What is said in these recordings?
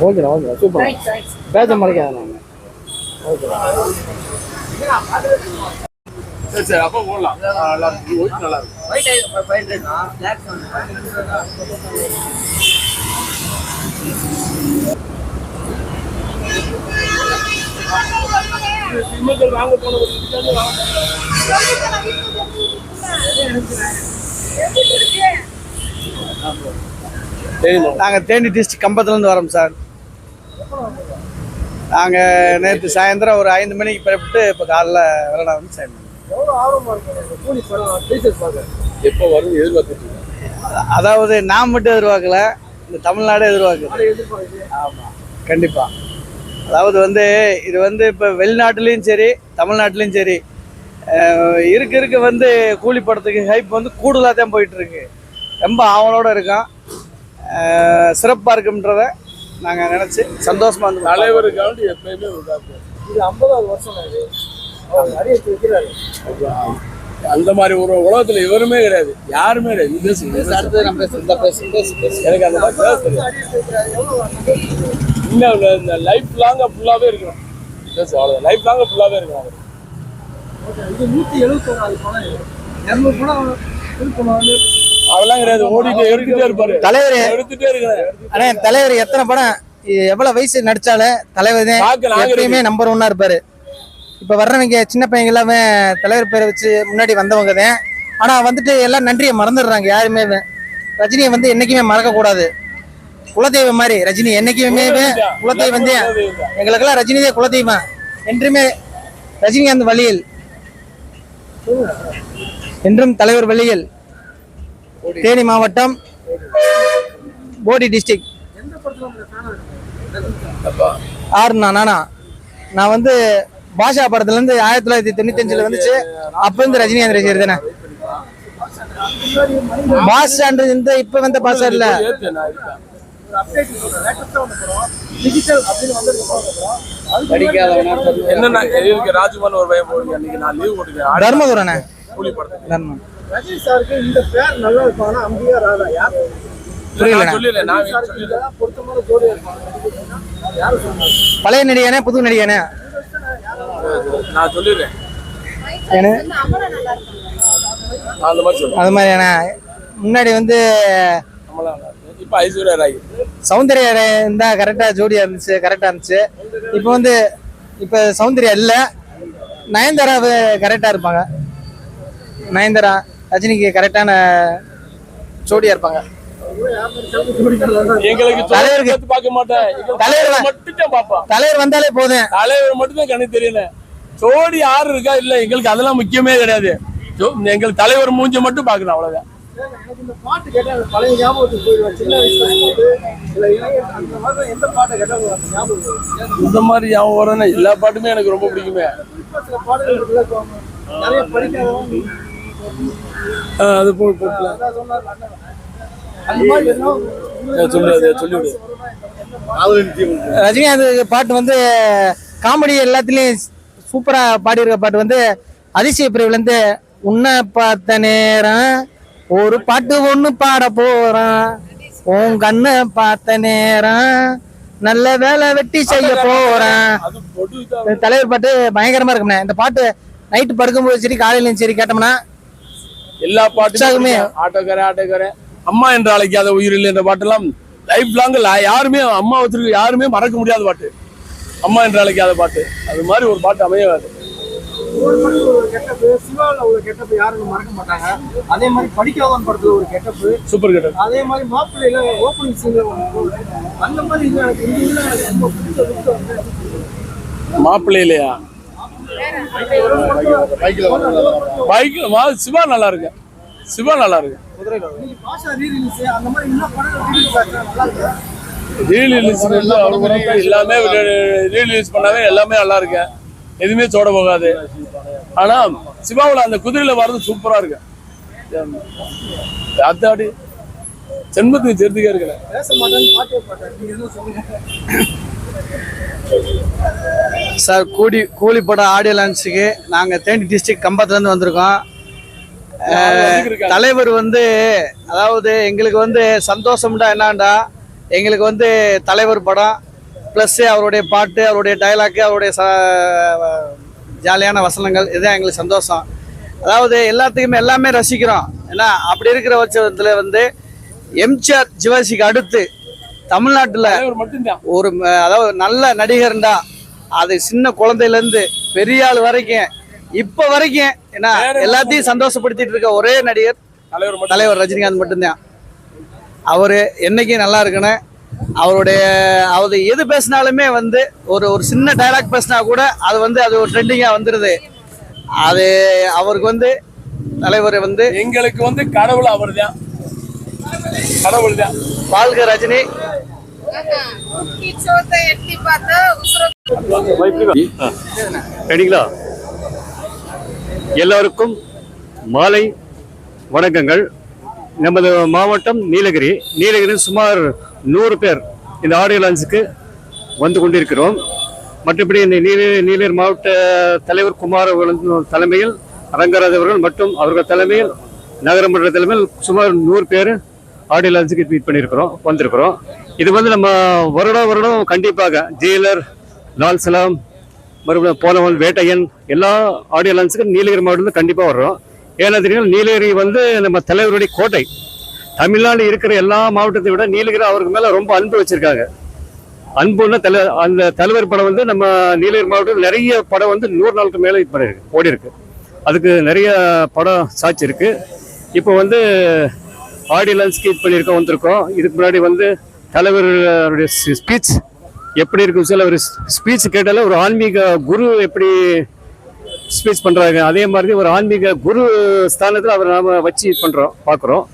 ஓகேண்ணா okay super பேச மறைக்காத நாங்கள் சரி சரி அப்போ போடலாம் நல்லா இருக்கு ஒயிட் நல்லா வாங்க போன வாங்க. நாங்கள் தேனி டிஸ்ட்ரிக்ட் கம்பத்துலேருந்து வரோம் சார். நாங்கள் நேற்று சாயந்தரம் ஒரு ஐந்து மணிக்கு பிறப்பிட்டு இப்போ காலைல விளையாட வந்து சேர்ந்தோம் எப்போ வரும் எதிர்பார்த்துட்டு? அதாவது நான் மட்டும் எதிர்பார்க்கல இந்த தமிழ்நாடு எதிர்பார்க்குது ஆமாம் கண்டிப்பாக அதாவது வந்து இது வந்து இப்போ வெளிநாட்டுலேயும் சரி தமிழ்நாட்டிலையும் சரி இருக்க இருக்க வந்து கூலி படத்துக்கு ஹைப் வந்து கூடுதலாக தான் போயிட்டு இருக்கு ரொம்ப ஆவலோட இருக்கோம் சிறப்பாக இருக்குன்றத நாங்கள் நினச்சி சந்தோஷமாக வந்து தலைவருக்காண்டி எப்பயுமே இது ஐம்பதாவது வருஷம் இது அறிவிச்சு வைக்கிறாரு அந்த மாதிரி ஒரு உலகத்துல இவருமே கிடையாது. யாருமே கிடையாது. எனக்கு அந்த மாதிரி இந்த- லைஃப் லாங்கா ஃபுல்லாவே இருக்கணும் லைஃப் லாங்கா ஃபுல்லாவே இருக்கணும் அவர். இது நூற்றி எழுபத்தோராது இரநூறு அதெல்லாம் கிடையாது ஓடிட்டு எடுத்துட்டே இருப்பாரு. தலைவர். எடுத்துட்டே இருக்கிறேன் அண்ணே தலைவர் எத்தனை படம்? எவ்வளவு வயசு நடிச்சாலும் தலைவர் எப்பயுமே நம்பர் ஒன்னா இருப்பாரு. இப்ப வர்றவங்க சின்ன பையங்க எல்லாமே தலைவர் பேரை வச்சு முன்னாடி வந்தவங்க தான். ஆனா வந்துட்டு எல்லாம் நன்றியை மறந்துடுறாங்க யாருமே ரஜினியை வந்து என்னைக்குமே மறக்க கூடாது குலதெய்வம் மாதிரி ரஜினி என்னைக்குமே குலதெய்வம் தான். எங்களுக்கெல்லாம் ரஜினி தான் குலதெய்வம். என்றுமே ரஜினிகாந்த் வழியில் என்றும் தலைவர் வழியில் தேனி மாவட்டம் போடி டிஸ்ட்ரிக்ட் ஆறுண்ணா நானா நான் வந்து பாஷா படத்துல இருந்து ஆயிரத்தி தொள்ளாயிரத்தி தொண்ணூத்தி அஞ்சுல வந்துச்சு. அப்ப இருந்து ரஜினிகாந்த் ரசிகர் தானே? பாஷான்றது இந்த இப்ப வந்த பாஷா இல்ல. என்னன்னா இருக்கு. ராஜ்குமார் ஒரு பையன் போடுங்க. அன்னைக்கு நான் லீவ் போட்டுக்கேன் தர்மபுரண்ணே. கூலி படத்துக்கு. தர்மம். ரஜினி சாருக்கு இந்த பேர் நல்லா இருக்கும். ஆனா அம்பிகா ராதா யார்? பழைய நடிகனே புது நடிகனே. நான் சொல்லிடுறேன். அந்த மாதிரியான முன்னாடி வந்து. இப்ப ஐஸ்வர்யா ராய். சௌந்தர்யா இருந்தா கரெக்டா ஜோடியா இருந்துச்சு கரெக்டா இருந்துச்சு. இப்போ வந்து இப்போ சௌந்தர்யா இல்ல. நயன்தாரா கரெக்டா இருப்பாங்க. நயன்தாரா ரஜினிக்கு கரெக்டான ஜோடியா இருப்பாங்க. எங்களுக்கு பார்க்க மாட்டேன். தலைவர் மட்டும் தான் பார்ப்பான். தலைவர் வந்தாலே போதும். தலைவர் மட்டும் தான் கணக்கு தெரியல. ஜோடி யாரு இருக்கா இல்ல எங்களுக்கு அதெல்லாம் முக்கியமே கிடையாது. எங்களுக்கு தலைவர் மூஞ்ச மட்டும் பார்க்கணும் அவ்வளவுதான். எனக்கு இந்த பாட்டு பழைய ஞாபகத்துக்கு போயிடுவேன் சின்ன வயசுல இருக்கும்போது இளைஞர் அந்த மாதிரி எந்த பாட்டை ஞாபகம் இந்த மாதிரி ஞாபகம் எல்லா பாட்டுமே எனக்கு ரொம்ப பிடிக்குமே. சில பாடல்கள் இருக்குல்ல, நிறைய படிக்காதவங்க அது போ அந்த சொல்லிவிடு ரஜினிகாந்த் பாட்டு வந்து காமெடி எல்லாத்துலயும் சூப்பரா பாடியிருக்க பாட்டு வந்து அதிசய பிரிவுல இருந்து உன்னை பார்த்த நேரம் ஒரு பாட்டு ஒண்ணு பாட போறான். உன் கண்ணை பார்த்த நேரம் நல்ல வேலை வெட்டி செய்ய போறேன். தலைவர் பாட்டு பயங்கரமா இருக்கும்ண்ணே. இந்த பாட்டு நைட்டு படுக்கும்போது சரி காலையிலயும் சரி கேட்டோம்னா எல்லா பாட்டுமே. ஆட்டோக்கார ஆட்டோக்கார அம்மா என்று அழைக்காத உயிர் இல்லை என்ற பாட்டெல்லாம் லைஃப் லாங் யாருமே அம்மா வச்சிருக்க யாருமே மறக்க முடியாத பாட்டு. அம்மா என்று அழைக்காத பாட்டு. அது மாதிரி ஒரு பாட்டு அமையாது. ஒரு படத்துல ஒரு கெட்டப்பு சிவாவில் ஒரு கெட்டப்பு யாரும் மறக்க மாட்டாங்க. அதே மாதிரி படிக்காதவன் படத்துல ஒரு கெட்டப்பு சூப்பர் கிட்ட அதே மாதிரி மாப்பிள்ளையில ஓப்பனிங் சீன்ல அந்த மாதிரி இது எனக்கு இந்த இதுல எனக்கு ரொம்ப பிடிச்ச வந்து பைக்ல மா சிவா நல்லா இருக்கு. சிவா நல்லா இருக்கு. ரிலீஸ் அந்த மாதிரி இன்னும் படங்கள் ரீலீஸ் ஆச்சா நல்லா இருக்கு? ரீலீஸ் எல்லாமே ரீலீஸ் பண்ணாவே எல்லாமே நல்லா இருக்கு. எதுவுமே சோட போகாது. ஆனா சிவாவுல அந்த குதிரையில வர்றது சூப்பரா இருக்கு. அத்தாடி செண்பத்துக்கு சேர்த்துக்கே இருக்கிறேன் சார் கூடி கூலி படம் ஆடியோ லான்ச்சுக்கு நாங்கள் தேனி டிஸ்ட்ரிக்ட் கம்பத்துலேருந்து வந்திருக்கோம். தலைவர் வந்து அதாவது எங்களுக்கு வந்து சந்தோஷம்டா என்னண்டா எங்களுக்கு வந்து தலைவர் படம். ப்ளஸ் அவருடைய பாட்டு அவருடைய டைலாக்கு அவருடைய ச ஜாலியான வசனங்கள் இதுதான் எங்களுக்கு சந்தோஷம். அதாவது எல்லாத்துக்குமே எல்லாமே ரசிக்கிறோம். ஏன்னா அப்படி இருக்கிற பட்சத்தில் வந்து எம்ஜிஆர் சிவாஜிக்கு அடுத்து தமிழ்நாட்டில் ஒரு அதாவது நல்ல நடிகர்டா அது சின்ன குழந்தையிலேருந்து பெரிய ஆள் வரைக்கும் இப்போ வரைக்கும் ஏன்னா எல்லாத்தையும் சந்தோஷப்படுத்திட்டு இருக்க ஒரே நடிகர் தலைவர் தலைவர் ரஜினிகாந்த் மட்டும்தான். அவர் என்னைக்கும் நல்லா இருக்கணும். அவருடைய அவர் எது பேசினாலுமே வந்து ஒரு ஒரு சின்ன டைலாக் பேசினா கூட அது வந்து அது ஒரு ட்ரெண்டிங்காக வந்துடுது அது அவருக்கு வந்து தலைவர் வந்து எங்களுக்கு வந்து கடவுள் அவர் தான் கடவுள் தான் வாழ்க ரஜினி எல்லாருக்கும் மாலை வணக்கங்கள். நமது மாவட்டம் நீலகிரி. நீலகிரி சுமார் நூறு பேர் இந்த ஆடியோ லான்ஸுக்கு வந்து கொண்டிருக்கிறோம். மற்றபடி இந்த நீலகிரி நீலகிரி மாவட்ட தலைவர் குமார் தலைமையில் ரங்கராஜ் அவர்கள் மற்றும் அவர்கள் தலைமையில் நகரமன்ற தலைமையில் சுமார் நூறு பேர் ஆடியோ லான்ஸுக்கு மீட் பண்ணியிருக்கிறோம் வந்திருக்கிறோம். இது வந்து நம்ம வருடம் வருடம் கண்டிப்பாக ஜெயிலர் லால் சலாம் மறுபடியும் போனவன் வேட்டையன் எல்லா ஆடியோ லான்ஸுக்கும் நீலகிரி மாவட்டத்தில் கண்டிப்பாக வர்றோம். ஏன்னா தெரியும் நீலகிரி வந்து நம்ம தலைவருடைய கோட்டை. தமிழ்நாடு இருக்கிற எல்லா மாவட்டத்தை விட நீலகிரி அவருக்கு மேலே ரொம்ப அன்பு வச்சுருக்காங்க. அன்புன்னா தலை அந்த தலைவர் படம் வந்து நம்ம நீலகிரி மாவட்டத்தில் நிறைய படம் வந்து நூறு நாளுக்கு மேலே இப்போ இருக்கு ஓடி இருக்கு அதுக்கு நிறைய படம் சாட்சி இருக்கு. இப்போ வந்து ஆடியோ லான்ஸ்க்கு இது பண்ணியிருக்கோம் வந்திருக்கோம். இதுக்கு முன்னாடி வந்து தலைவருடைய ஸ்பீச் எப்படி இருக்கும் சில ஒரு ஸ்பீச் கேட்டாலே ஒரு ஆன்மீக குரு எப்படி ஸ்பீச் பண்ணுறாங்க அதே மாதிரி ஒரு ஆன்மீக குரு ஸ்தானத்தில் அவர் நாம் வச்சு பண்ணுறோம் பார்க்குறோம்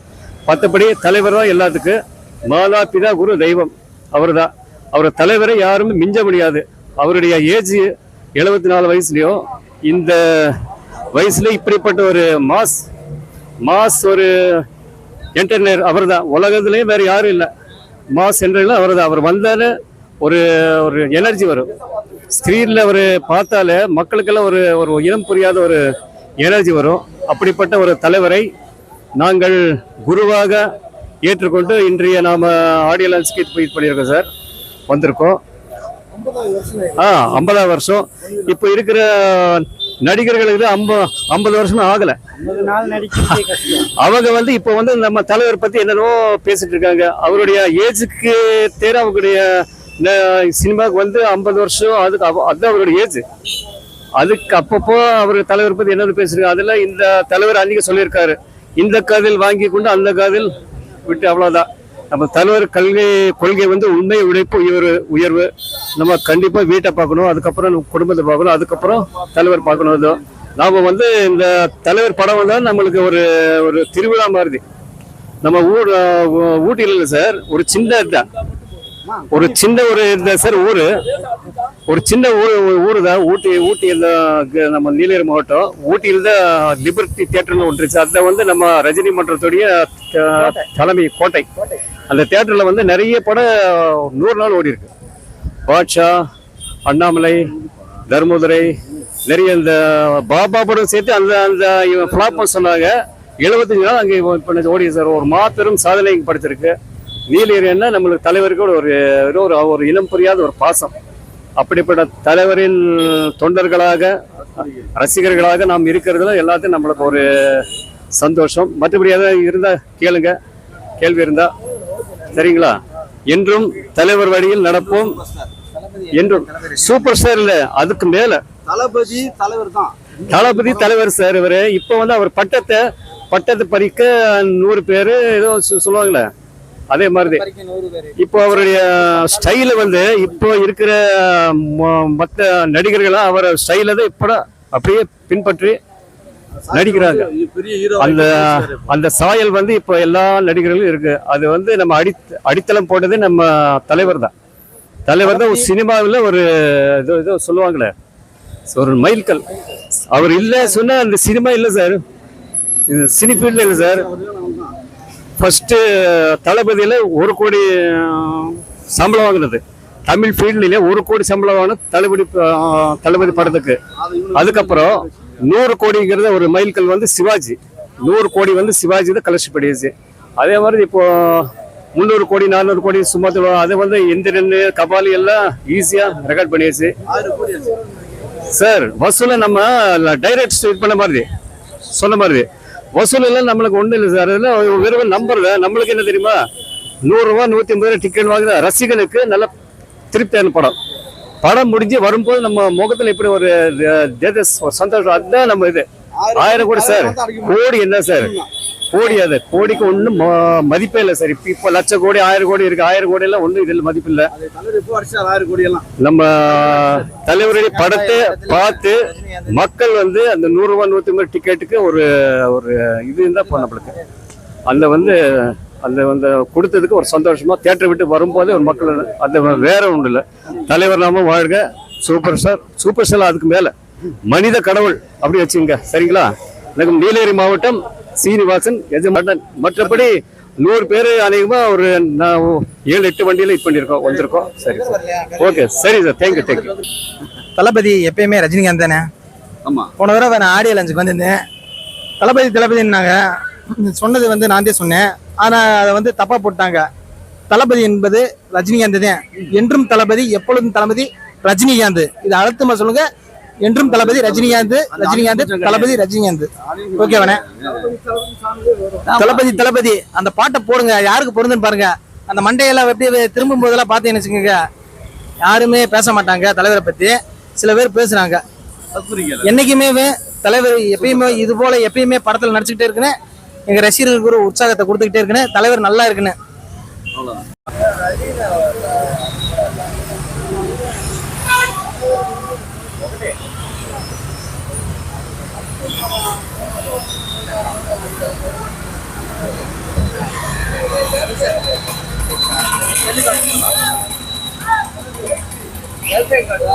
மற்றபடி தலைவர் தான் எல்லாத்துக்கும் மாதா பிதா குரு தெய்வம். அவர் தான் அவர் தலைவரை யாருமே மிஞ்ச முடியாது. அவருடைய ஏஜ் எழுபத்தி நாலு வயசுலயும் இந்த வயசுல இப்படிப்பட்ட ஒரு மாஸ் மாஸ் ஒரு என்டர்டெய்னர் அவர் தான் உலகத்துலேயும் வேறு யாரும் இல்லை. மாஸ் என்டர்டெய்னர் அவர் தான் அவர் வந்தாலே ஒரு ஒரு எனர்ஜி வரும். ஸ்க்ரீனில் ஒரு பார்த்தாலே மக்களுக்கெல்லாம் ஒரு ஒரு இனம் புரியாத ஒரு எனர்ஜி வரும். அப்படிப்பட்ட ஒரு தலைவரை நாங்கள் குருவாக ஏற்றுக்கொண்டு இன்றைய நாம் ஆடியோ லான்ஸ்க்கு இது பண்ணியிருக்கோம் சார். வந்திருக்கோம். ஆ ஐம்பதாம் வருஷம். இப்போ இருக்கிற நடிகர்களுக்கு ஐம்ப ஐம்பது வருஷம் ஆகலை. அவங்க வந்து இப்போ வந்து நம்ம தலைவர் பற்றி என்னென்னவோ பேசிட்டு இருக்காங்க. அவருடைய ஏஜுக்கு தேர அவங்களுடைய இந்த சினிமாவுக்கு வந்து ஐம்பது வருஷம் அதுக்கு அவ- அதுதான் அவரோட ஏஜ். அதுக்கு அப்பப்போ அவர் தலைவர் பத்தி என்னென்ன பேசுறாங்க அதுல இந்த தலைவர் அன்றைக்கி சொல்லியிருக்காரு. இந்த காதில் வாங்கி கொண்டு அந்த காதில் விட்டு அவ்வளவுதான். நம்ம தலைவர் கல்வி கொள்கை வந்து உண்மை உழைப்பு உயர்வு உயர்வு. நம்ம கண்டிப்பா வீட்டை பார்க்கணும் அதுக்கப்புறம் நம்ம குடும்பத்தை பார்க்கணும் அதுக்கப்புறம் தலைவர் பார்க்கணும். அதுவும் நாம வந்து இந்த தலைவர் படம் வந்தா நம்மளுக்கு ஒரு ஒரு திருவிழா மாதிரி நம்ம ஊர் ஊட்டியில் இல்லை சார் ஒரு சின்ன இதுதான். ஒரு சின்ன ஒரு இந்த சார் ஊர் ஒரு சின்ன ஊர் ஊர் தான் ஊட்டி ஊட்டி இந்த நம்ம நீலகிரி மாவட்டம். ஊட்டியில் தான் லிபர்ட்டி தேட்டர்னு ஒன்று இருந்துச்சு அதை வந்து நம்ம ரஜினி மன்றத்துடைய தலைமை கோட்டை. அந்த தேட்டரில் வந்து நிறைய படம் நூறு நாள் ஓடி இருக்கு. பாட்ஷா அண்ணாமலை தர்மதுரை நிறைய இந்த பாபா படம் சேர்த்து அந்த அந்த ஃப்ளாப் சொன்னாங்க. எழுபத்தஞ்சு நாள் அங்கே இப்போ ஓடி சார். ஒரு மாபெரும் சாதனை இங்கே படுத்திருக்கு நீலகிரின்னா நம்மளுக்கு தலைவருக்கு ஒரு ஒரு ஒரு இனம் புரியாத ஒரு பாசம். அப்படிப்பட்ட தலைவரின் தொண்டர்களாக ரசிகர்களாக நாம் இருக்கிறதுல எல்லாத்தையும் நம்மளுக்கு ஒரு சந்தோஷம். மற்றபடி எதாவது இருந்தா கேளுங்க. கேள்வி இருந்தா. சரிங்களா? என்றும் தலைவர் வழியில் நடப்போம். என்றும். சூப்பர் ஸ்டார் இல்ல அதுக்கு மேல. தளபதி தலைவர் தான். தளபதி தலைவர் சார் இவரு. இப்போ வந்து அவர் பட்டத்தை பட்டத்தை பறிக்க நூறு பேரு ஏதோ சொல்லுவாங்களே. அதே மாதிரி இப்போ அவருடைய ஸ்டைல வந்து இப்போ இருக்கிற ம- மத்த நடிகர்கள் அவர் ஸ்டைல தான் இப்போ அப்படியே பின்பற்றி நடிக்கிறாங்க. அந்த அந்த சாயல் வந்து இப்போ எல்லா நடிகர்களும் இருக்கு. அது வந்து நம்ம அடி அடித்தளம் போட்டது நம்ம தலைவர் தான். தலைவர் தான் ஒரு சினிமாவில் ஒரு ஏதோ ஏதோ சொல்லுவாங்களே. ஒரு மைல்கல். அவர் இல்லை சொன்னா அந்த சினிமா இல்லை சார். இது சினி ஃபீல்டில் இல்லை சார். ஃபஸ்ட்டு தளபதியில் ஒரு கோடி சம்பளம் வாங்கினது. தமிழ் ஃபீல்டிலே ஒரு கோடி சம்பளம் வாங்கின தளபதி தளபதி படத்துக்கு. அதுக்கப்புறம் நூறு கோடிங்கிறத ஒரு மைல்கல் வந்து சிவாஜி. நூறு கோடி வந்து சிவாஜி தான் கலெக்ஷன் பண்ணிடுச்சு அதே மாதிரி இப்போ முந்நூறு கோடி நானூறு கோடி சும்மா அதை வந்து எந்திரன் கபாலி எல்லாம் ஈஸியாக ரெக்கார்ட் பண்ணிடுச்சு சார் வசூல நம்ம டைரக்ட் இது பண்ண மாதிரி சொன்ன மாதிரி. வசூல் எல்லாம் நம்மளுக்கு ஒன்றும் இல்லை சார். அதெல்லாம் வெறும் நம்பர் நம்மளுக்கு என்ன தெரியுமா? நூறுரூவா நூற்றி ஐம்பது ரூபா டிக்கெட் வாங்குற ரசிகனுக்கு நல்ல திருப்தியான படம். படம் முடிஞ்சு வரும்போது நம்ம முகத்துல இப்படி ஒரு ஒரு சந்தோஷம் அதுதான் நம்ம இது. ஆயிரம் கோடி சார். கோடி என்ன சார்? கோடி அது. கோடிக்கு ஒன்றும் மதிப்பே இல்லை சார். இப்போ இப்போ லட்ச கோடி ஆயிரம் கோடி இருக்கு. ஆயிரம் கோடி எல்லாம் ஒன்றும் இதில் மதிப்பு இல்லை. நம்ம தலைவருடைய படத்தை பார்த்து மக்கள் வந்து அந்த நூறு ரூபாய் நூத்தி ஐம்பது டிக்கெட்டுக்கு ஒரு ஒரு இது இருந்தா போன நம்மளுக்கு. அந்த வந்து அந்த வந்து கொடுத்ததுக்கு ஒரு சந்தோஷமா தியேட்டர் விட்டு வரும்போதே ஒரு மக்கள் அந்த வேற ஒன்றும் இல்லை. தலைவர் நாம வாழ்க. சூப்பர் ஸ்டார் சூப்பர் ஸ்டார் அதுக்கு மேல. மனித கடவுள் அப்படி வச்சுங்க சரிங்களா? எனக்கு நீலகிரி மாவட்டம் சீனிவாசன் எஜமாடன் மற்றபடி நூறு பேர் அநேகமா ஒரு நான் ஏழு எட்டு வண்டியில இது பண்ணியிருக்கோம் வந்திருக்கோம். சரி சார். ஓகே சரி sir thank you thank you தளபதி எப்பயுமே ரஜினிகாந்த் தானே? ஆமா. போன தடவை நான் ஆடியோ லஞ்சுக்கு வந்திருந்தேன். தளபதி தளபதினாங்க சொன்னது வந்து நான் தான் சொன்னேன். ஆனா அதை வந்து தப்பா போட்டாங்க. தளபதி என்பது ரஜினிகாந்த் தான். என்றும் தளபதி எப்பொழுதும் தளபதி ரஜினிகாந்த். இது அழுத்தமா சொல்லுங்க. என்றும் தளபதி ரஜினிகாந்த் ரஜினிகாந்த் தளபதி ரஜினிகாந்த். ஓகேவானே தளபதி தளபதி அந்த பாட்டை போடுங்க. யாருக்கு பொருந்துன்னு பாருங்க. அந்த மண்டையெல்லாம் எப்படி திரும்பும் போதெல்லாம் பார்த்தீங்கன்னு வச்சுக்கோங்க. யாருமே பேச மாட்டாங்க தலைவரை பத்தி. சில பேர் பேசுறாங்க. என்னைக்குமே தலைவர் எப்பயுமே இது போல எப்பயுமே படத்துல நடிச்சுக்கிட்டே இருக்குன்னு எங்க ரசிகர்களுக்கு ஒரு உற்சாகத்தை கொடுத்துக்கிட்டே இருக்குன்னு தலைவர் நல்லா இருக்குன்னு. 这个是